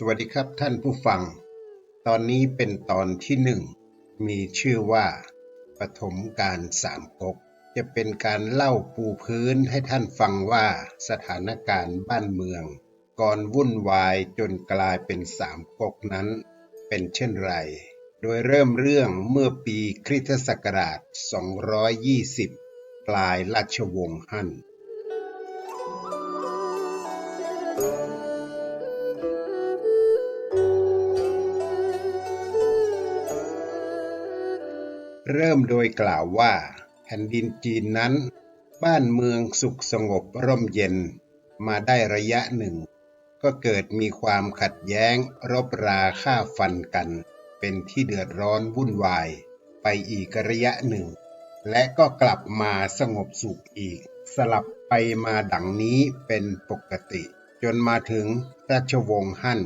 สวัสดีครับท่านผู้ฟัง ตอนนี้เป็นตอนที่หนึ่ง มีชื่อว่า ปฐมการสามก๊ก จะเป็นการเล่าปูพื้นให้ท่านฟังว่าสถานการณ์บ้านเมือง ก่อนวุ่นวายจนกลายเป็นสามก๊กนั้น เป็นเช่นไร โดยเริ่มเรื่องเมื่อปีคริสตศักราช 220 ปลายราชวงศ์ฮั่น เริ่มโดยกล่าวว่า แผ่นดินจีนนั้น บ้านเมืองสุขสงบร่มเย็น มาได้ระยะหนึ่ง ก็เกิดมีความขัดแย้งรบราฆ่าฟันกัน เป็นที่เดือดร้อนวุ่นวาย ไปอีกระยะหนึ่ง และก็กลับมาสงบสุขอีก สลับไปมาดังนี้เป็นปกติ จนมาถึงราชวงศ์ฮั่น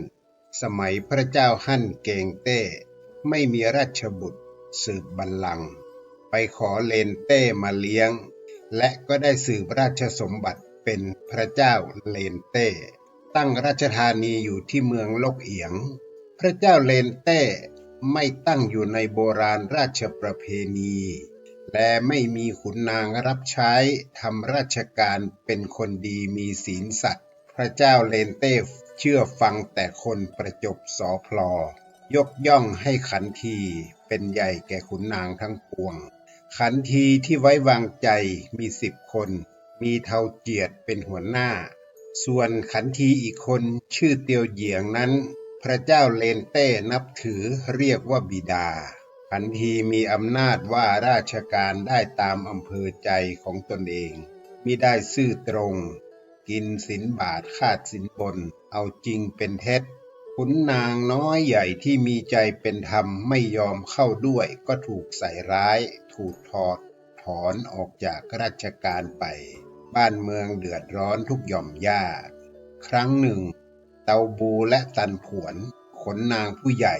สมัยพระเจ้าฮั่นเกงเต้ ไม่มีราชบุตร สืบบัลลังก์ไปขอเลนเต้มาเลี้ยง และก็ได้สืบราชสมบัติเป็นพระเจ้าเลนเต้ ตั้งราชธานีอยู่ที่เมืองลกเอียง พระเจ้าเลนเต้ไม่ตั้งอยู่ในโบราณราชประเพณี และไม่มีขุนนางรับใช้ทำราชการเป็นคนดีมีศีลสัตย์พระเจ้าเลนเต้เชื่อฟังแต่คนประจบสอพลอยกย่องให้ขันที เป็นใหญ่แก่ขุนนางทั้งปวง ขันทีที่ไว้วางใจมีสิบคน มีเทาเจียดเป็นหัวหน้า ส่วนขันทีอีกคนชื่อเตียวเหยียงนั้น พระเจ้าเลนเต้นับถือเรียกว่าบิดา ขันทีมีอำนาจว่าราชการได้ตามอำเภอใจของตนเองมิได้ซื่อตรง กินสินบาทคาดสินบน เอาจริงเป็นเท็จ ขุนนางน้อยใหญ่ที่มีใจเป็นธรรมไม่ยอมเข้าด้วยก็ถูกใส่ร้าย ถูกถอดถอนออกจากราชการไป บ้านเมืองเดือดร้อนทุกหย่อมย่า ครั้งหนึ่ง เตาบูและตันผวนขนนางผู้ใหญ่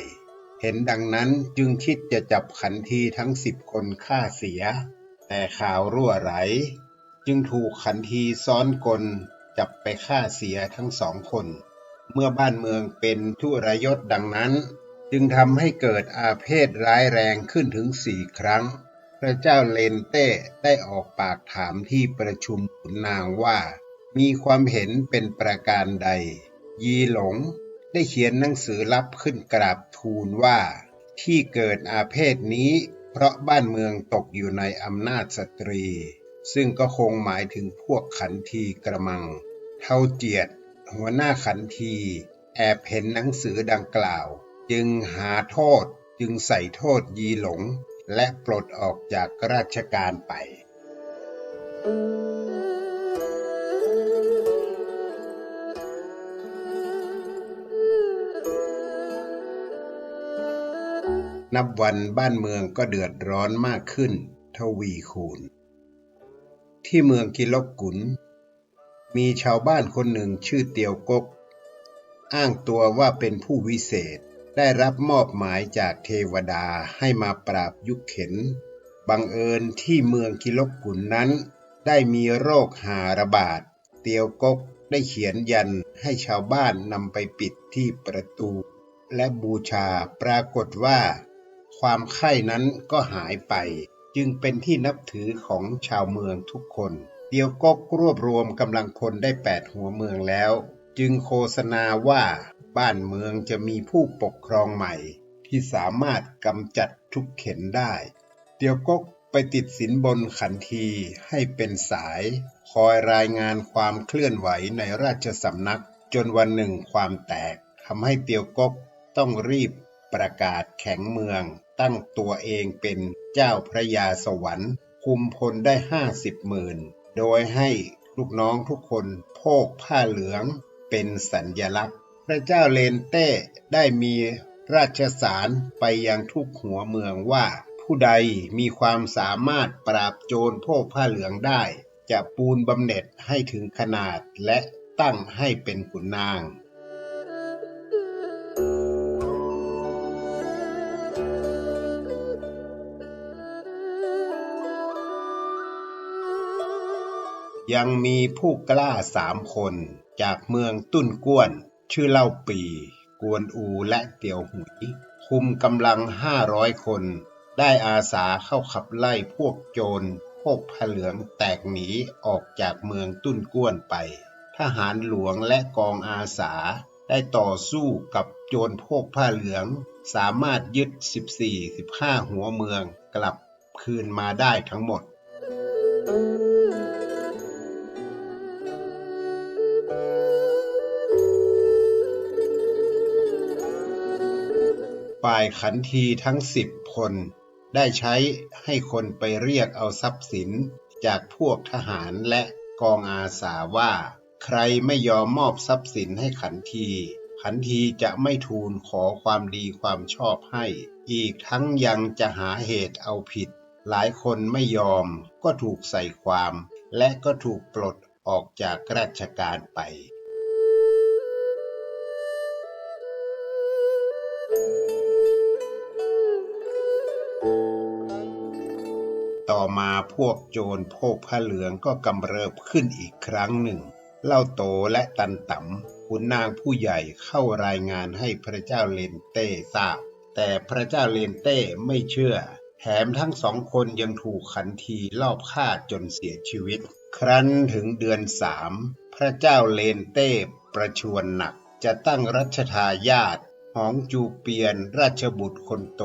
เห็นดังนั้นจึงคิดจะจับขันทีทั้งสิบคนฆ่าเสีย แต่ข่าวรั่วไหล จึงถูกขันทีซ้อนกลจับไปฆ่าเสียทั้งสองคน เมื่อบ้านเมืองเป็นทุรยศดังนั้น จึงทำให้เกิดอาเพศร้ายแรงขึ้นถึงสี่ครั้ง พระเจ้าเลนเต้ได้ออกปากถามที่ประชุมขุนนางว่า มีความเห็นเป็นประการใด ยีหลงได้เขียนหนังสือลับขึ้นกราบทูลว่า ที่เกิดอาเพศนี้ เพราะบ้านเมืองตกอยู่ในอำนาจสตรี ซึ่งก็คงหมายถึงพวกขันทีกระมัง เท่าเจียด หัวหน้าขันทีแอบเห็นหนังสือดังกล่าว จึงหาโทษจึงใส่โทษยีหลง และปลดออกจากราชการไป นับวันบ้านเมืองก็เดือดร้อนมากขึ้น ทวีคูณ ที่เมืองกิลกกุน มีชาวบ้านคนหนึ่งชื่อเตียวกก อ้างตัวว่าเป็นผู้วิเศษ ได้รับมอบหมายจากเทวดาให้มาปราบยุคเข็น บังเอิญที่เมืองกิลกกุนนั้น ได้มีโรคหาระบาด เตียวกกได้เขียนยันให้ชาวบ้านนำไปปิดที่ประตู และบูชาปรากฏว่า ความไข้นั้นก็หายไป จึงเป็นที่นับถือของชาวเมืองทุกคน เตียวกกรวบรวมกำลังพลได้แปดหัวเมืองแล้ว จึงโฆษณาว่าบ้านเมืองจะมีผู้ปกครองใหม่ ที่สามารถกำจัดทุกเข็นได้ เตียวกกไปติดสินบนขันทีให้เป็นสาย คอยรายงานความเคลื่อนไหวในราชสำนัก จนวันหนึ่งความแตกทำให้เตียวกกต้องรีบประกาศแข็งเมือง ตั้งตัวเองเป็นเจ้าพระยาสวรรค์ คุมพลได้ห้าสิบหมื่น โดยให้ลูกน้องทุกคนโพกผ้าเหลืองเป็นสัญญลักษณ์ พระเจ้าเลนเต้ได้มีราชสารไปยังทุกหัวเมืองว่า ผู้ใดมีความสามารถปราบโจรโพกผ้าเหลืองได้ จะปูนบำเหน็จให้ถึงขนาดและตั้งให้เป็นขุนนาง ยังมีผู้กล้าสามคนจากเมืองตุ้นก้วน ชื่อเล่าปี กวนอูและเตียวหุย คุมกำลังห้าร้อยคน ได้อาสาเข้าขับไล่พวกโจร พวกผ้าเหลืองแตกหนีออกจากเมืองตุ้นก้วนไป ทหารหลวงและกองอาสาได้ต่อสู้กับโจรพวกผ้าเหลือง สามารถยึด 14-15 หัวเมืองกลับคืนมาได้ทั้งหมด ฝ่ายขันทีทั้งสิบคน ได้ใช้ให้คนไปเรียกเอาทรัพย์สินจากพวกทหารและกองอาสาว่า ใครไม่ยอมมอบทรัพย์สินให้ขันที ขันทีจะไม่ทูลขอความดีความชอบให้ อีกทั้งยังจะหาเหตุเอาผิด หลายคนไม่ยอมก็ถูกใส่ความ และก็ถูกปลดออกจากราชการไป ต่อมาพวกโจรพวกผ้าเหลืองก็กำเริบขึ้นอีกครั้งหนึ่ง เล่าโตและตันตำขุนนางผู้ใหญ่เข้ารายงานให้พระเจ้าเลนเต้ทราบ แต่พระเจ้าเลนเต้ไม่เชื่อ แถมทั้งสองคนยังถูกขันทีลอบฆ่าจนเสียชีวิต ครั้นถึงเดือนสามพระเจ้าเลนเต้ประชวรหนักจะตั้งรัชทายาทหองจูเปียนราชบุตรคนโต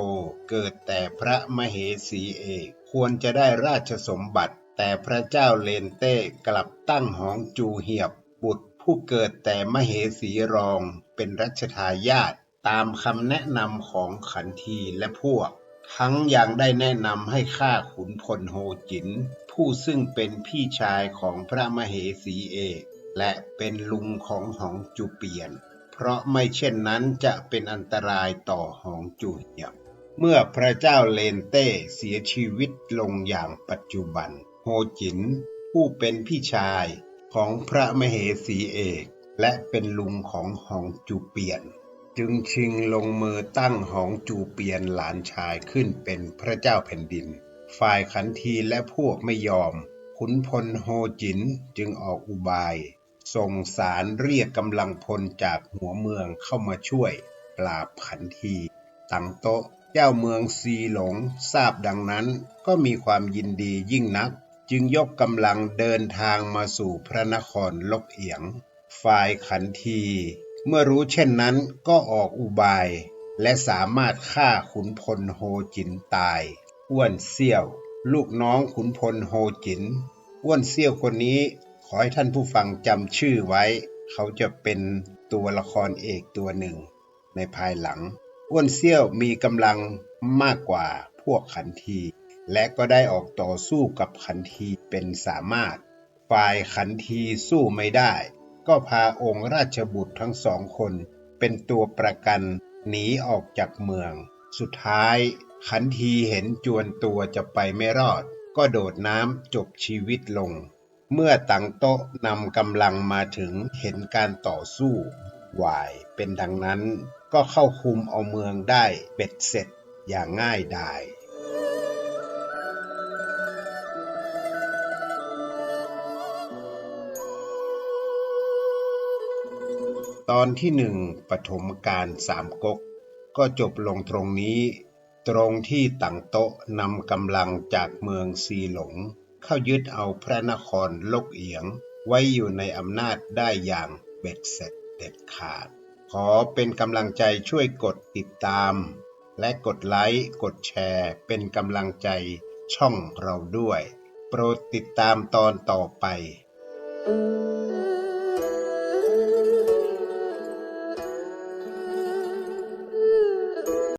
เกิดแต่พระมเหสีเอก ควรจะได้ราชสมบัติ แต่พระเจ้าเลนเต้กลับตั้งหองจูเหียบ บุตรผู้เกิดแต่มเหสีรองเป็นรัชทายาทตามคำแนะนำของขันทีและพวก ทั้งยังได้แนะนำให้ฆ่าขุนพลโฮจิน ผู้ซึ่งเป็นพี่ชายของพระมเหสีเอกและเป็นลุงของหองจูเปียน เพราะไม่เช่นนั้นจะเป็นอันตรายต่อหองจูเหียบ เมื่อพระเจ้าเลนเต้เสียชีวิตลงอย่างปัจจุบัน โฮจิน ผู้เป็นพี่ชายของพระมเหสีเอก และเป็นลุงของหองจูเปียน จึงชิงลงมือตั้งหองจูเปียนหลานชายขึ้นเป็นพระเจ้าแผ่นดิน ฝ่ายขันทีและพวกไม่ยอม ขุนพลโฮจินจึงออกอุบาย ส่งสารเรียกกำลังพลจากหัวเมืองเข้ามาช่วย ปราบขันที ตังโต๊ะ เจ้าเมืองซีหลงทราบดังนั้นก็มีความยินดียิ่งนัก จึงยกกำลังเดินทางมาสู่พระนครลกเอียง ฝ่ายขันที เมื่อรู้เช่นนั้นก็ออกอุบาย และสามารถฆ่าขุนพลโฮจินตาย อ้วนเซี่ยว ลูกน้องขุนพลโฮจิน อ้วนเซี่ยวคนนี้ขอให้ท่านผู้ฟังจำชื่อไว้ เขาจะเป็นตัวละครเอกตัวหนึ่ง ในภายหลัง อ้วนเซี่ยวมีกำลังมากกว่าพวกขันที และก็ได้ออกต่อสู้กับขันทีเป็นสามารถ ฝ่ายขันทีสู้ไม่ได้ ก็พาองค์ราชบุตรทั้งสองคน เป็นตัวประกันหนีออกจากเมือง สุดท้ายขันทีเห็นจวนตัวจะไปไม่รอด ก็โดดน้ำจบชีวิตลง เมื่อตังโต๊ะนำกำลังมาถึงเห็นการต่อสู้ วาย เป็นดังนั้นก็เข้าคุมเอาเมืองได้เบ็ดเสร็จอย่างง่ายดายตอนที่หนึ่งปฐมกาลสามก๊กก็จบลงตรงนี้ ตรงที่ตังโตะนำกำลังจากเมืองซีหลง เข้ายึดเอาพระนครลกเอียง ไว้อยู่ในอำนาจได้อย่างเบ็ดเสร็จ เด็ดขาด ขอเป็นกำลังใจช่วยกดติดตาม และกดไลค์ กดแชร์ เป็นกำลังใจช่องเราด้วย โปรดติดตามตอนต่อไป Thank you.